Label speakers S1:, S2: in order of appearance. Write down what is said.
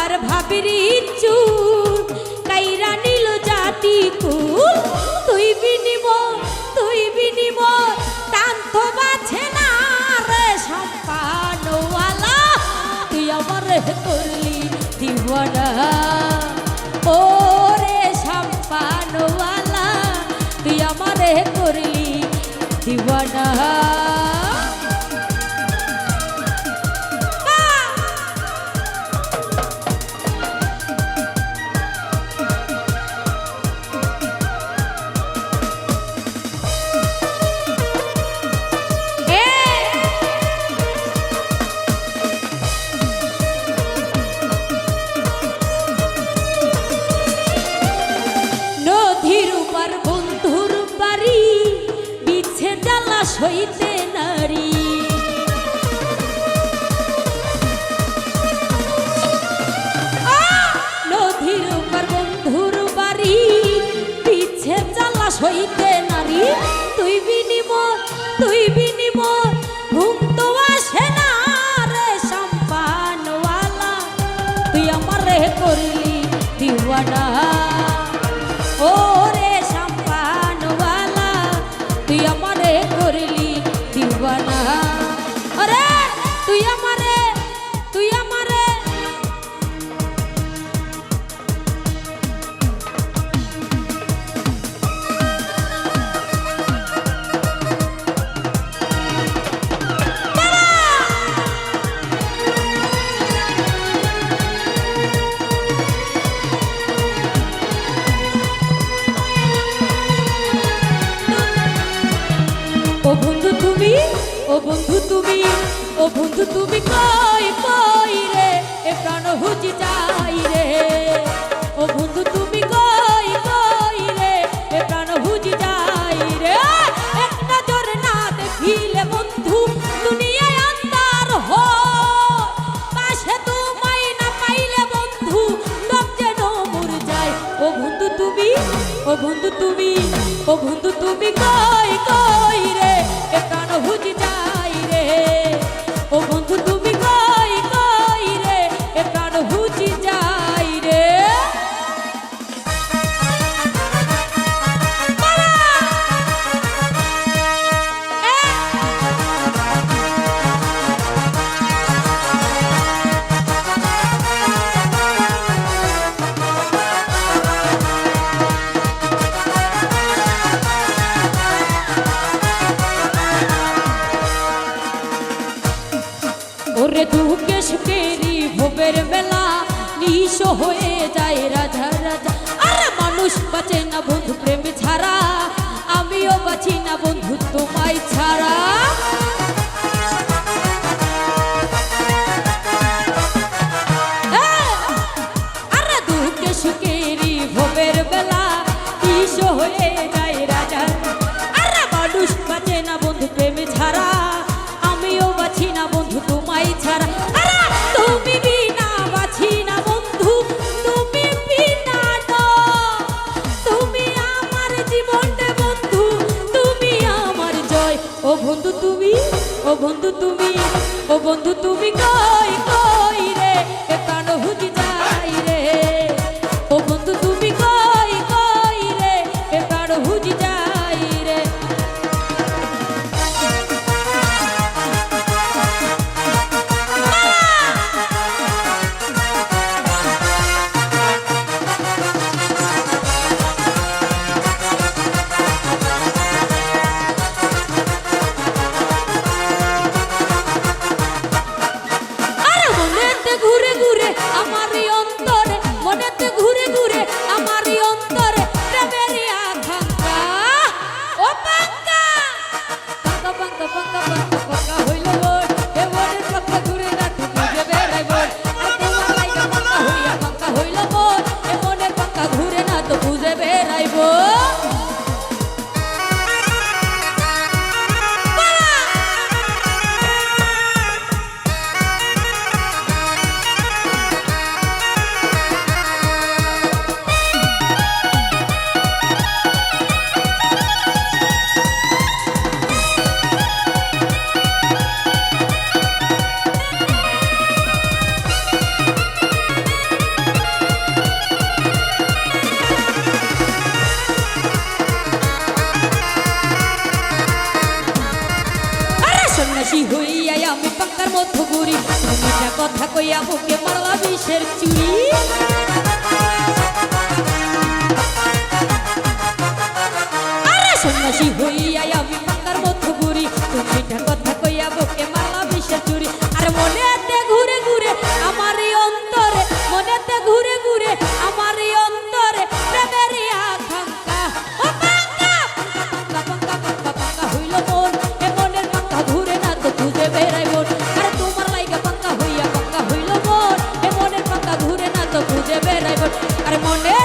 S1: শ্যাম্পানলার ভাবির চুল। কাইরা নীল জাতি কুল। তুই বিনিম তুই বিনিম টান্ত বাছে না রে শ্যাম্পানওয়ালা তুই আমার করলি দিওয়ানা। ও রে শ্যাম্পানওয়ালা তুই আমারে করলি দিওয়ানা। সইতে নারী। নদীর উপর বন্ধুর বাড়ি পিছে চালাস হইতে নারী। ও বন্ধু তুমি কই কই রে? এ প্রাণ হুজি যাই হয়ে যায় রাজা রাজা। আর মানুষ বাঁচে না বন্ধু, প্রেম ছাড়া। আমিও বাঁচি না বন্ধু, তোমায় ছাড়া। আর আরে দুঃখে সুখেরি ভোবের বেলা। কিশো হয়ে যায় ও বন্ধু তুমি ও বন্ধু তুমি কই টাকার মধ্যে ঘুরি কথা কইয়া বুকে মারলা বিষের চুরি সন্ন্যাসী হইয়া আমি পাকার demonios.